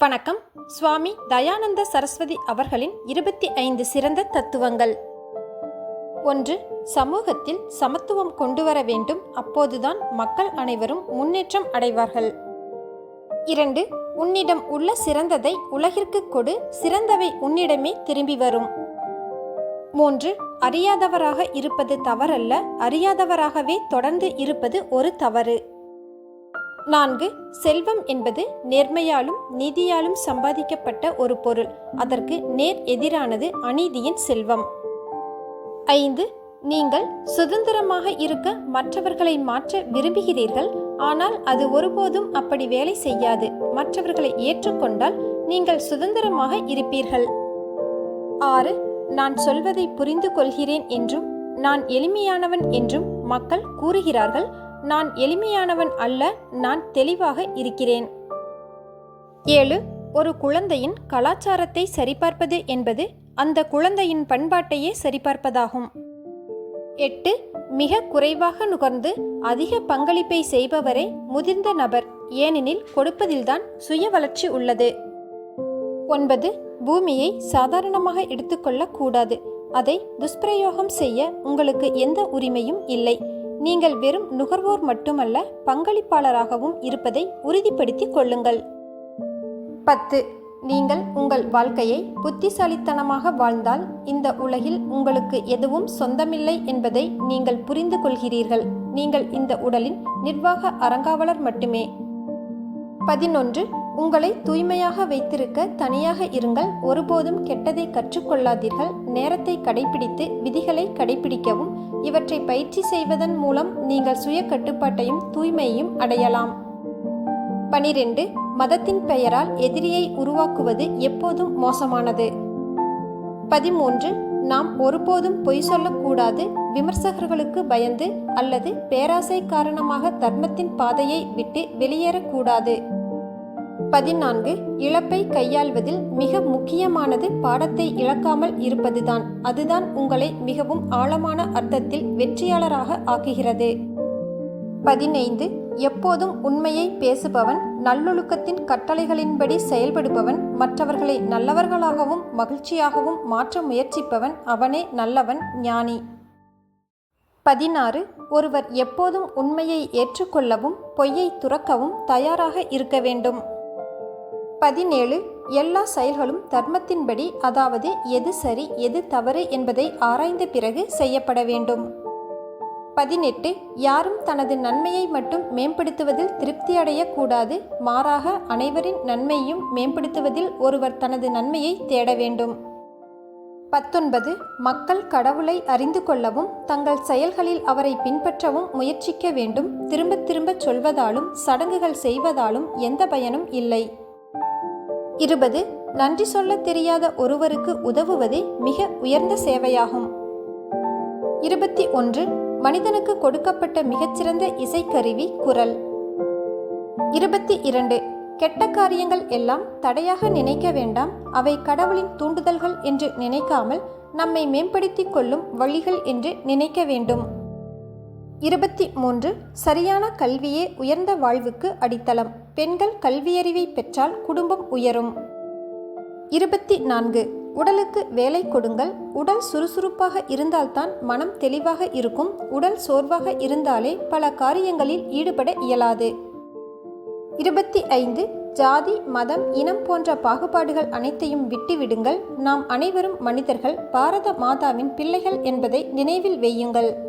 வணக்கம். சுவாமி தயானந்த சரஸ்வதி அவர்களின் இருபத்தி ஐந்து சிறந்த தத்துவங்கள். ஒன்று சமூகத்தில் சமத்துவம் கொண்டு வர வேண்டும். அப்போதுதான் மக்கள் அனைவரும் முன்னேற்றம் அடைவார்கள். இரண்டு உன்னிடம் உள்ள சிறந்ததை உலகிற்கு கொடு. சிறந்தவை உன்னிடமே திரும்பி வரும். மூன்று அறியாதவராக இருப்பது தவறல்ல. அறியாதவராகவே தொடர்ந்து இருப்பது ஒரு தவறு. நான்கு செல்வம் என்பது நேர்மையாலும் நீதியாலும் சம்பாதிக்கப்பட்ட ஒரு பொருள். அதற்கு நேர் எதிரானது அநீதியின் செல்வம். ஐந்து நீங்கள் சுதந்திரமாக இருக்க மற்றவர்களை மாற்ற விரும்புகிறீர்கள். ஆனால் அது ஒருபோதும் அப்படி வேலை செய்யாது. மற்றவர்களை ஏற்றுக்கொண்டால் நீங்கள் சுதந்திரமாக இருப்பீர்கள். ஆறு நான் சொல்வதை புரிந்து கொள்கிறேன் என்றும் நான் எளிமையானவன் என்றும் மக்கள் கூறுகிறார்கள். நான் எளிமையானவன் அல்ல நான் தெளிவாக இருக்கிறேன். ஏழு ஒரு குழந்தையின் கலாச்சாரத்தை சரிபார்ப்பது என்பது அந்த குழந்தையின் பண்பாட்டையே சரிபார்ப்பதாகும். எட்டு மிக குறைவாக நுகர்ந்து அதிக பங்களிப்பை செய்பவரே முதிர்ந்த நபர் ஏனெனில் கொடுப்பதில்தான் சுய வளர்ச்சி உள்ளது. ஒன்பது பூமியை சாதாரணமாக எடுத்துக்கொள்ளக்கூடாது அதை துஷ்பிரயோகம் செய்ய உங்களுக்கு எந்த உரிமையும் இல்லை. நீங்கள் வெறும் நுகர்வோர் மட்டுமல்ல பங்களிப்பாளராகவும் இருப்பதை உறுதிப்படுத்திக் கொள்ளுங்கள். பத்து. நீங்கள் உங்கள் வாழ்க்கையை புத்திசாலித்தனமாக வாழ்ந்தால் இந்த உலகில் உங்களுக்கு எதுவும் சொந்தமில்லை என்பதை நீங்கள் புரிந்து கொள்கிறீர்கள். நீங்கள் இந்த உடலின் நிர்வாக அறங்காவலர் மட்டுமே. பதினொன்று. உங்களை தூய்மையாக வைத்திருக்க தனியாக இருங்கள். ஒருபோதும் கெட்டதை கற்றுக்கொள்ளாதீர்கள். நேரத்தை கடைபிடித்து விதிகளை கடைபிடிக்கவும் இவற்றை பயிற்சி செய்வதன் மூலம் நீங்கள் சுய கட்டுப்பாட்டையும் தூய்மையையும் அடையலாம். பனிரெண்டு மதத்தின் பெயரால் எதிரியை உருவாக்குவது எப்போதும் மோசமானது. பதிமூன்று நாம் ஒருபோதும் பொய் சொல்லக்கூடாது விமர்சகர்களுக்கு பயந்து அல்லது பேராசை காரணமாக தர்மத்தின் பாதையை விட்டு வெளியேறக்கூடாது. பதினான்கு இழப்பை கையாள்வதில் மிக முக்கியமானது பாடத்தை இழக்காமல் இருப்பதுதான். அதுதான் உங்களை மிகவும் ஆழமான அர்த்தத்தில் வெற்றியாளராக ஆக்குகிறது. பதினைந்து எப்போதும் உண்மையை பேசுபவன் நல்லொழுக்கத்தின் கட்டளைகளின்படி செயல்படுபவன் மற்றவர்களை நல்லவர்களாகவும் மகிழ்ச்சியாகவும் மாற்ற முயற்சிப்பவன் அவனே நல்லவன் ஞானி. பதினாறு ஒருவர் எப்போதும் உண்மையை ஏற்றுக்கொள்ளவும் பொய்யை துறக்கவும் தயாராக இருக்க வேண்டும். பதினேழு எல்லா செயல்களும் தர்மத்தின்படி அதாவது எது சரி எது தவறு என்பதை ஆராய்ந்த பிறகு செய்யப்பட வேண்டும். பதினெட்டு யாரும் தனது நன்மையை மட்டும் மேம்படுத்துவதில் திருப்தி அடையக்கூடாது மாறாக அனைவரின் நன்மையையும் மேம்படுத்துவதில் ஒருவர் தனது நன்மையை தேட வேண்டும். பத்தொன்பது மக்கள் கடவுளை அறிந்து கொள்ளவும் தங்கள் செயல்களில் அவரை பின்பற்றவும் முயற்சிக்க வேண்டும் திரும்ப திரும்ப சொல்வதாலும் சடங்குகள் செய்வதாலும் எந்த பயனும் இல்லை. இருபது நன்றி சொல்ல தெரியாத ஒருவருக்கு உதவுவதே மிக உயர்ந்த சேவையாகும். இருபத்தி ஒன்று மனிதனுக்கு கொடுக்கப்பட்ட மிகச்சிறந்த இசைக்கருவி குரல். இருபத்தி இரண்டு கெட்ட காரியங்கள் எல்லாம் தடையாக நினைக்க வேண்டாம் அவை கடவுளின் தூண்டுதல்கள் என்று நினைக்காமல் நம்மை மேம்படுத்திக் கொள்ளும் வழிகள் என்று நினைக்க வேண்டும். இருபத்தி மூன்று சரியான கல்வியே உயர்ந்த வாழ்வுக்கு அடித்தளம். பெண்கள் கல்வியறிவை பெற்றால் குடும்பம் உயரும். இருபத்தி நான்கு உடலுக்கு வேலை கொடுங்கள். உடல் சுறுசுறுப்பாக இருந்தால்தான் மனம் தெளிவாக இருக்கும். உடல் சோர்வாக இருந்தாலே பல காரியங்களில் ஈடுபட இயலாது. இருபத்தி ஐந்து ஜாதி மதம் இனம் போன்ற பாகுபாடுகள் அனைத்தையும் விட்டுவிடுங்கள். நாம் அனைவரும் மனிதர்கள். பாரத மாதாவின் பிள்ளைகள் என்பதை நினைவில் வையுங்கள்.